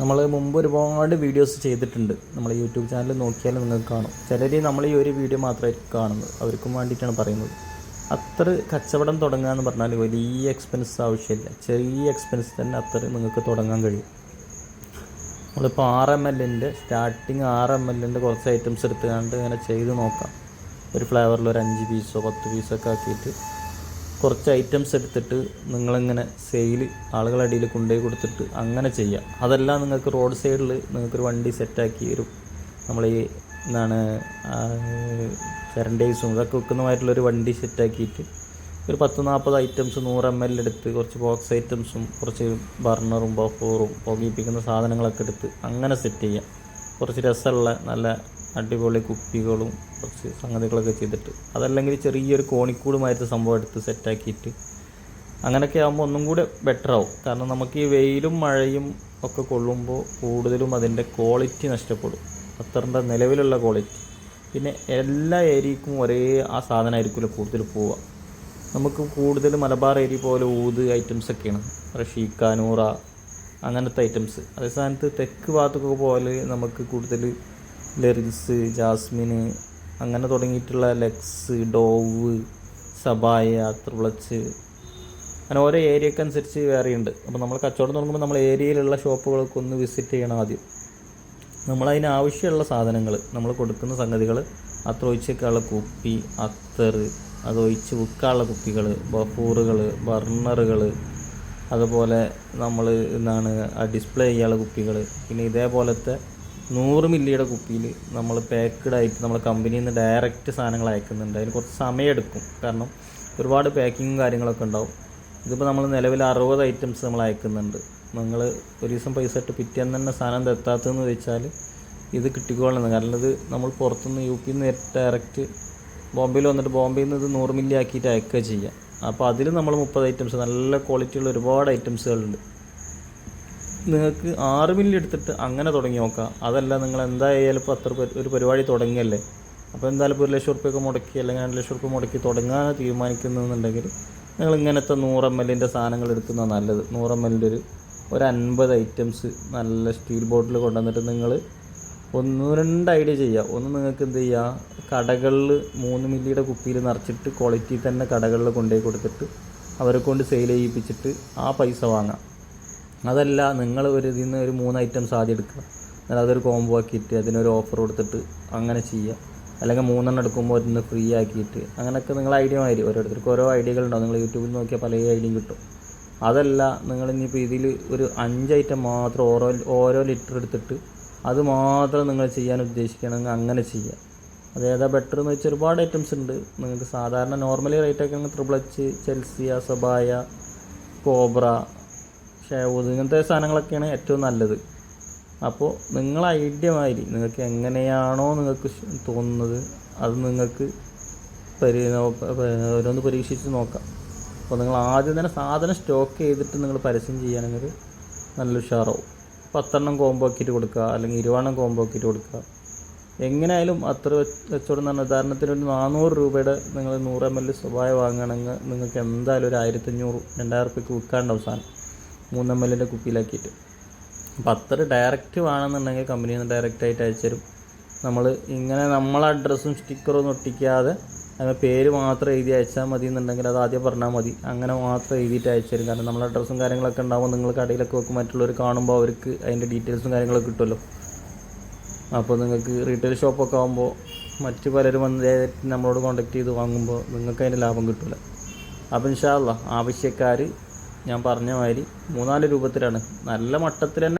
നമ്മൾ മുമ്പ് ഒരുപാട് വീഡിയോസ് ചെയ്തിട്ടുണ്ട്. നമ്മൾ യൂട്യൂബ് ചാനൽ നോക്കിയാൽ നിങ്ങൾക്ക് കാണും. ചിലർ നമ്മൾ ഈ ഒരു വീഡിയോ മാത്രമായിരിക്കും കാണുന്നത്. അവർക്കും വേണ്ടിയിട്ടാണ് പറയുന്നത്. അത്ര കച്ചവടം തുടങ്ങുക എന്ന് പറഞ്ഞാൽ വലിയ എക്സ്പെൻസ് ആവശ്യമില്ല. ചെറിയ എക്സ്പെൻസ് തന്നെ അത്ര നിങ്ങൾക്ക് തുടങ്ങാൻ കഴിയും. നമ്മളിപ്പോൾ ആറ് എം എല്ലിന്റെ സ്റ്റാർട്ടിങ് ആറ് എം എല്ലിന്റെ കുറച്ച് ഐറ്റംസ് എടുത്തുകൊണ്ട് ഇങ്ങനെ ചെയ്ത് നോക്കാം. ഒരു ഫ്ലേവറിൽ ഒരു അഞ്ച് പീസോ പത്ത് പീസോ ഒക്കെ ആക്കിയിട്ട്. കുറച്ച് ഐറ്റംസ് എടുത്തിട്ട് നിങ്ങളിങ്ങനെ സെയിൽ ആളുകളുടെ ഇടയിൽ കൊണ്ടുപോയി കൊടുത്തിട്ട് അങ്ങനെ ചെയ്യാം. അതല്ല നിങ്ങൾക്ക് റോഡ് സൈഡിൽ നിങ്ങൾക്കൊരു വണ്ടി സെറ്റാക്കി ഒരു നമ്മൾ ഈ എന്താണ് സെറൻഡേഴ്സും ഇതൊക്കെ വെക്കുന്നതായിട്ടുള്ളൊരു വണ്ടി സെറ്റാക്കിയിട്ട് ഒരു പത്ത് നാൽപ്പത് ഐറ്റംസ് നൂറ് എം എൽ എടുത്ത് കുറച്ച് ബോക്സ് ഐറ്റംസും കുറച്ച് ബർണറും ബഫോറും പുകയിപ്പിക്കുന്ന സാധനങ്ങളൊക്കെ എടുത്ത് അങ്ങനെ സെറ്റ് ചെയ്യാം. കുറച്ച് രസമുള്ള നല്ല അടിപൊളി കുപ്പികളും കുറച്ച് സംഗതികളൊക്കെ ചെയ്തിട്ട്. അതല്ലെങ്കിൽ ചെറിയൊരു കോണിക്കൂടുമായിട്ട് സംഭവം എടുത്ത് സെറ്റാക്കിയിട്ട് അങ്ങനെയൊക്കെ ആകുമ്പോൾ ഒന്നും കൂടെ ബെറ്റർ ആവും. കാരണം നമുക്ക് ഈ വെയിലും മഴയും ഒക്കെ കൊള്ളുമ്പോൾ കൂടുതലും അതിന്റെ ക്വാളിറ്റി നഷ്ടപ്പെടും. അത്തറിന്റെ നിലവിലുള്ള ക്വാളിറ്റി പിന്നെ എല്ലാ ഏരിയക്കും ഒരേ ആ സാധനമായിരിക്കില്ല കൂടുതൽ പോവുക. നമുക്ക് കൂടുതൽ മലബാർ ഏരി പോലെ ഊത് ഐറ്റംസ് ഒക്കെയാണ്. റഷീക്ക നൂറ അങ്ങനത്തെ ഐറ്റംസ് അതേ സ്ഥാനത്ത് തെക്ക് ഭാഗത്തൊക്കെ പോലെ നമുക്ക് കൂടുതൽ ലെറിൻസ് ജാസ്മിന് അങ്ങനെ തുടങ്ങിയിട്ടുള്ള ലെക്സ് ഡോവ് സബായ ത്രിളച്ച് അങ്ങനെ ഓരോ ഏരിയക്ക് അനുസരിച്ച് വേറെയുണ്ട് അപ്പോൾ നമ്മൾ കച്ചവടം തുടങ്ങുമ്പോൾ നമ്മൾ ഏരിയയിലുള്ള ഷോപ്പുകളൊക്കെ ഒന്ന് വിസിറ്റ് ചെയ്യണം ആദ്യം. നമ്മളതിന് ആവശ്യമുള്ള സാധനങ്ങൾ നമ്മൾ കൊടുക്കുന്ന സംഗതികൾ അത്ര ഒഴിച്ചേക്കാനുള്ള കുപ്പി അത്തർ അത് ഒഴിച്ച് വിൽക്കാനുള്ള കുപ്പികൾ ബഫൂറുകൾ ബർണറുകൾ അതുപോലെ നമ്മൾ എന്താണ് ഡിസ്പ്ലേ ചെയ്യാനുള്ള കുപ്പികൾ പിന്നെ ഇതേപോലത്തെ നൂറ് മില്ലിയുടെ കുപ്പിയിൽ നമ്മൾ പാക്ക്ഡ് ആയിട്ട് നമ്മൾ കമ്പനിയിൽ നിന്ന് ഡയറക്റ്റ് സാധനങ്ങൾ അയക്കുന്നുണ്ട്. അതിന് കുറച്ച് സമയമെടുക്കും കാരണം ഒരുപാട് പാക്കിങ്ങും കാര്യങ്ങളൊക്കെ ഉണ്ടാവും. ഇതിപ്പോൾ നമ്മൾ നിലവിൽ അറുപത് ഐറ്റംസ് നമ്മൾ അയക്കുന്നുണ്ട്. നിങ്ങൾ ഒരു ദിവസം പൈസ ഇട്ട് പിറ്റേന്ന് തന്നെ സാധനം എത്താത്തതെന്ന് വെച്ചാൽ ഇത് കിട്ടിക്കോളുന്നത് കാരണം ഇത് നമ്മൾ പുറത്തുനിന്ന് യു പിയിൽ നിന്ന് ഡയറക്റ്റ് ബോംബെയിൽ വന്നിട്ട് ബോംബെയിൽ നിന്ന് ഇത് നൂറ് മില്ലി ആക്കിയിട്ട് അയക്കുക ചെയ്യാം അപ്പോൾ അതിൽ നമ്മൾ മുപ്പത് ഐറ്റംസ് നല്ല ക്വാളിറ്റിയുള്ള ഒരുപാട് ഐറ്റംസുകളുണ്ട് നിങ്ങൾക്ക് ആറ് മില്ലി എടുത്തിട്ട് അങ്ങനെ തുടങ്ങി നോക്കാം അതല്ല നിങ്ങൾ എന്തായാലും ഇപ്പോൾ അത്ര ഒരു പരിപാടി തുടങ്ങിയല്ലേ? അപ്പോൾ എന്തായാലും ഇപ്പോൾ ഒരു ലക്ഷം റുപ്യൊക്കെ മുടക്കി അല്ലെങ്കിൽ രണ്ട് ലക്ഷം റുപ്യ മുടക്കി തുടങ്ങാൻ തീരുമാനിക്കുന്നുണ്ടെങ്കിൽ നിങ്ങൾ ഇങ്ങനത്തെ നൂറ് എം എല്ലിന്റെ സാധനങ്ങൾ എടുക്കുന്നത് നല്ലത്. നൂറ് എം എല്ലിന്റെ ഒരു ഒരു അൻപത് ഐറ്റംസ് നല്ല സ്റ്റീൽ ബോട്ടിൽ കൊണ്ടുവന്നിട്ട് നിങ്ങൾ ഒന്ന് രണ്ട് ഐഡിയ ചെയ്യുക. ഒന്ന് നിങ്ങൾക്ക് എന്ത് ചെയ്യുക? കടകളിൽ മൂന്ന് മില്ലിയുടെ കുപ്പിയിൽ നിറച്ചിട്ട് ക്വാളിറ്റി തന്നെ കടകളിൽ കൊണ്ടുപോയി കൊടുത്തിട്ട് അവരെ കൊണ്ട് സെയിൽ ചെയ്യിപ്പിച്ചിട്ട് ആ പൈസ വാങ്ങാം അതല്ല നിങ്ങൾ ഒരു ഇതിൽ നിന്ന് ഒരു മൂന്ന് ഐറ്റംസ് ആദ്യം എടുക്കുക. എന്നാൽ അതൊരു കോംബോ ആക്കിയിട്ട് അതിനൊരു ഓഫർ കൊടുത്തിട്ട് അങ്ങനെ ചെയ്യുക. അല്ലെങ്കിൽ മൂന്നെണ്ണം എടുക്കുമ്പോൾ ഒന്ന് ഫ്രീ ആക്കിയിട്ട് അങ്ങനെയൊക്കെ നിങ്ങൾ ഐഡിയ മാതിരി. ഓരോരുത്തർക്ക് ഓരോ ഐഡിയകൾ ഉണ്ടാവും. നിങ്ങൾ യൂട്യൂബിൽ നോക്കിയാൽ പല ഐഡിയയും കിട്ടും. അതല്ല നിങ്ങൾ ഇനിയിപ്പോൾ ഇതിൽ ഒരു അഞ്ച് ഐറ്റം മാത്രം ഓരോ ഓരോ ലിറ്റർ എടുത്തിട്ട് അത് മാത്രം നിങ്ങൾ ചെയ്യാൻ ഉദ്ദേശിക്കുകയാണെങ്കിൽ അങ്ങനെ ചെയ്യുക. അത് ഏതാ ബെറ്റർ എന്ന് വെച്ചാൽ ഒരുപാട് ഐറ്റംസ് ഉണ്ട്. നിങ്ങൾക്ക് സാധാരണ നോർമലി റേറ്റ് ഒക്കെ triple H Chelsea Sabaya Cobra ഷേവൂത് ഇങ്ങനത്തെ സാധനങ്ങളൊക്കെയാണ് ഏറ്റവും നല്ലത്. അപ്പോൾ നിങ്ങൾ ഐഡിയ മാതിരി നിങ്ങൾക്ക് എങ്ങനെയാണോ നിങ്ങൾക്ക് തോന്നുന്നത് അത് നിങ്ങൾക്ക് പരി ഓരോന്ന് പരീക്ഷിച്ച് നോക്കാം. അപ്പോൾ നിങ്ങൾ ആദ്യം തന്നെ സാധനം സ്റ്റോക്ക് ചെയ്തിട്ട് നിങ്ങൾ പരസ്യം ചെയ്യുകയാണെങ്കിൽ നല്ല ഉഷാറാവും. പത്തെണ്ണം കോംബോ ആക്കിയിട്ട് കൊടുക്കുക അല്ലെങ്കിൽ ഇരുപതെണ്ണം കോംബോ ആക്കിയിട്ട് കൊടുക്കുക. എങ്ങനെയായാലും അത്ര വെച്ചോടും എന്ന് ഉദാഹരണത്തിന് ഒരു നാനൂറ് രൂപയുടെ നിങ്ങൾ നൂറ് എം എൽ സ്വഭാവം വാങ്ങുകയാണെങ്കിൽ നിങ്ങൾക്ക് എന്തായാലും ഒരു ആയിരത്തഞ്ഞൂറ് രണ്ടായിരം റുപ്യക്ക് വിൽക്കാണ്ടാവും സാധനം. മൂന്ന് മല്ലിന്റെ കുപ്പിയിലാക്കിയിട്ട്. അപ്പോൾ അത്ര ഡയറക്റ്റ് വേണമെന്നുണ്ടെങ്കിൽ കമ്പനിയിൽ നിന്ന് ഡയറക്റ്റ് ആയിട്ട് അയച്ചു തരും. നമ്മൾ ഇങ്ങനെ നമ്മളെ അഡ്രസ്സും സ്റ്റിക്കറും ഒന്നും ഒട്ടിക്കാതെ അതിന് പേര് മാത്രം എഴുതി അയച്ചാൽ മതി എന്നുണ്ടെങ്കിൽ അത് ആദ്യം പറഞ്ഞാൽ മതി. അങ്ങനെ മാത്രം എഴുതിയിട്ട് അയച്ചു തരും. കാരണം നമ്മളെ അഡ്രസ്സും കാര്യങ്ങളൊക്കെ ഉണ്ടാകുമ്പോൾ നിങ്ങൾ കടയിലൊക്കെ വെക്കും മറ്റുള്ളവർ കാണുമ്പോൾ അവർക്ക് അതിന്റെ ഡീറ്റെയിൽസും കാര്യങ്ങളൊക്കെ കിട്ടുമല്ലോ. അപ്പോൾ നിങ്ങൾക്ക് റീറ്റെയിൽ ഷോപ്പൊക്കെ ആകുമ്പോൾ മറ്റു പലരും വന്ന് നമ്മളോട് കോൺടാക്ട് ചെയ്ത് വാങ്ങുമ്പോൾ നിങ്ങൾക്ക് അതിന്റെ ലാഭം കിട്ടില്ല അപ്പോൾ ഇൻഷാല്ല ആവശ്യക്കാർ ഞാൻ പറഞ്ഞ മാതിരി മൂന്നാൽ രൂപത്തിലാണ്. നല്ല മട്ടത്തിൽ തന്നെ